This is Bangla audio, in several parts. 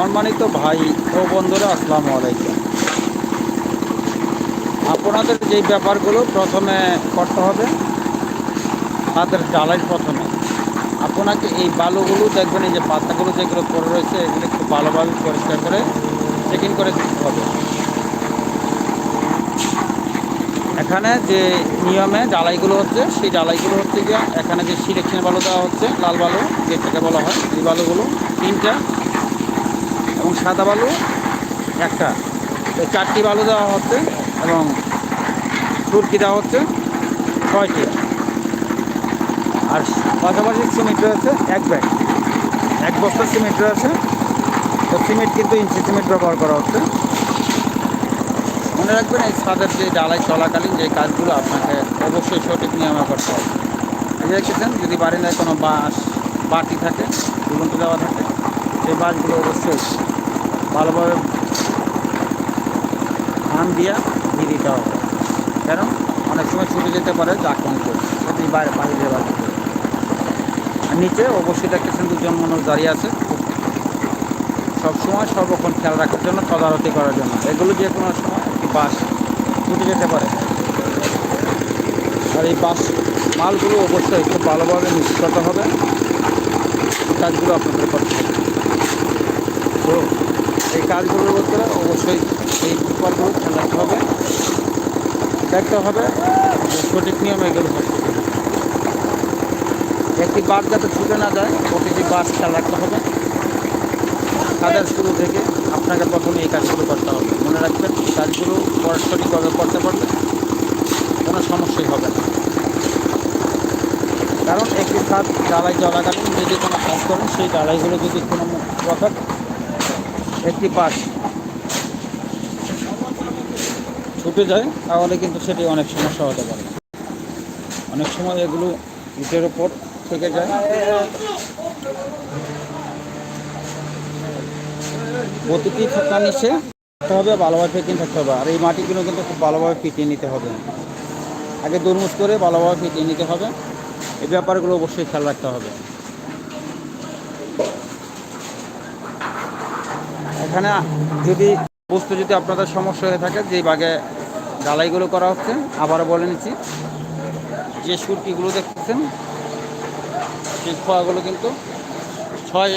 সম্মানিত ভাই ও বন্ধুরা, আসসালামু আলাইকুম। আপনাদের যেই ব্যাপারগুলো প্রথমে করতে হবে, তাদের ডালাই প্রথমে। আপনাকে এই বালুগুলো দেখবেন, এই যে পাতাগুলো যেগুলো পড়ে রয়েছে, এগুলো একটু ভালোভাবে পরিষ্কার করে চেকিং করে দিতে হবে। এখানে যে নিয়মে ডালাইগুলো হচ্ছে, সেই ডালাইগুলো হচ্ছে গিয়ে, এখানে যে সিলেকশন বালু দেওয়া হচ্ছে, লাল বালু, যেটাকে বলা হয়, এই বালুগুলো তিনটা সাদা বালু, একটা। চারটি বালু দেওয়া হচ্ছে এবং তুর্কি দেওয়া হচ্ছে ছয়টি। আর পাশাপাশি সিমেন্ট রয়েছে এক ব্যাগ। এক বস্তা সিমেন্ট রয়েছে। তো সিমেন্ট কিন্তু ইঞ্চি সিমেন্ট ব্যবহার করা হচ্ছে। মনে রাখবেন, এই ছাদের যে ডালাই চলাকালীন যে কাজগুলো, আপনাকে অবশ্যই সঠিক নিয়মে করতে হবে। দেখেছেন, যদি বারিন্দায় কোনো বাঁশ, বাটি থাকে, ঝুলন্ত দেওয়া থাকে, সেই বাঁশগুলো অবশ্যই ভালোভাবে ধান দিয়া দিয়ে দিতে হবে। কেন? অনেক সময় ছুটে যেতে পারে আক্রান্ত যদি বাইরে বাড়ি আর নিচে অবশ্যই দেখতেছেন দুজন মানুষ দাঁড়িয়ে আছে। সবসময় সর্বক্ষণ খেয়াল রাখার জন্য তদারতি করার জন্য। এগুলো যে কোনো সময় একটি বাস ছুটে যেতে পারে। আর এই বাস মালগুলো অবশ্যই খুব ভালোভাবে নিশ্চিত হবে। কাজগুলো আপনাদের করতে হবে। এই কাজগুলোর ভিতরে অবশ্যই এই ব্যাপারগুলো খেয়াল হবে। দেখতে হবে সঠিক নিয়মে এগুলো একটি বাস যাতে ছুটে না যায়, প্রতিটি বাস খেয়াল রাখতে হবে। কাজের শুরু থেকে আপনাকে প্রথমে এই কাজগুলো করতে হবে। মনে রাখবেন কাজগুলো সঠিকভাবে করতে পারলে কোনো সমস্যাই হবে না। কারণ একটি ছাদ ডালাই চলাকালীন যদি কোনো কাজ করেন, সেই ডালাইগুলো যদি কোনো প্রকার একটি পাশ। ছুটে যায়, তাহলে কিন্তু সেটি অনেক সমস্যা হতে পারে। অনেক সময় এগুলো ইটের ওপর থেকে যায়। প্রতিটি থাকা নিচে থাকতে হবে, ভালোভাবে ফিটিং থাকতে হবে। আর এই মাটিগুলো কিন্তু খুব ভালোভাবে ফিটিয়ে নিতে হবে। আগে দুর্মুজ করে ভালোভাবে ফিটিয়ে নিতে হবে। এই ব্যাপারগুলো অবশ্যই খেয়াল রাখতে হবে। এখানে যদি বস্তু যদি আপনাদের সমস্যা হয়ে থাকে, যে বাগে ডালাইগুলো করা হচ্ছে, আবারও বলে নিচ্ছি। যে সুরকিগুলো দেখতেছেন, সেই খোয়াগুলো কিন্তু ছয়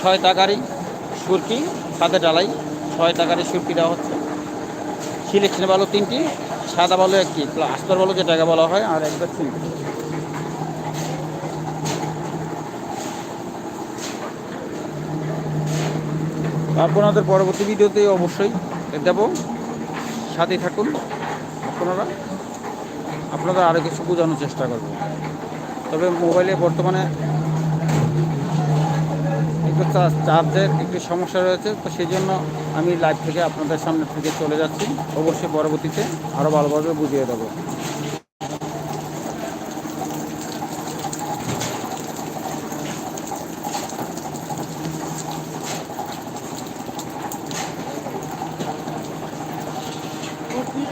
ছয় টাকারই সুরকি, সাদা ডালাই ছয় টাকারই সুরকি দেওয়া হচ্ছে। সিলেকশন বালু তিনটি, সাদা বালু একটি আস্তর বালু যেটাকে বলা হয়, আর একবার সিমেন্ট আপনাদের পরবর্তী ভিডিওতে অবশ্যই দেব সাথে থাকুন আপনারা। আপনাদের আরও কিছু বোঝানোর চেষ্টা করব। তবে মোবাইলে বর্তমানে একটু চার্জের একটু সমস্যা রয়েছে, তো সেই জন্য আমি লাইভ থেকে আপনাদের সামনে থেকে চলে যাচ্ছি। অবশ্যই পরবর্তীতে আরও ভালোভাবে বুঝিয়ে দেবো।